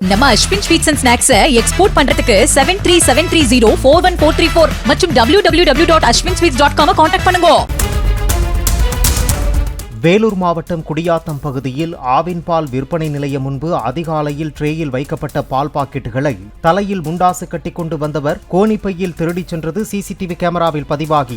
நம்ம Aswin sweets and ஸ்நாக்ஸை export பண்றதுக்கு seven three seven three zero four one four three four மற்றும் W W W dot Aswin sweets dot com contact பண்ணுங்க. வேலூர் மாவட்டம் குடியாத்தம் பகுதியில் ஆவின் பால் விற்பனை நிலையம் முன்பு அதிகாலையில் ட்ரேயில் வைக்கப்பட்ட பால் பாக்கெட்டுகளை தலையில் முண்டாசு கட்டிக்கொண்டு வந்தவர் கோணிப்பையில் திருடிச் சென்றது சிசிடிவி கேமராவில் பதிவாகி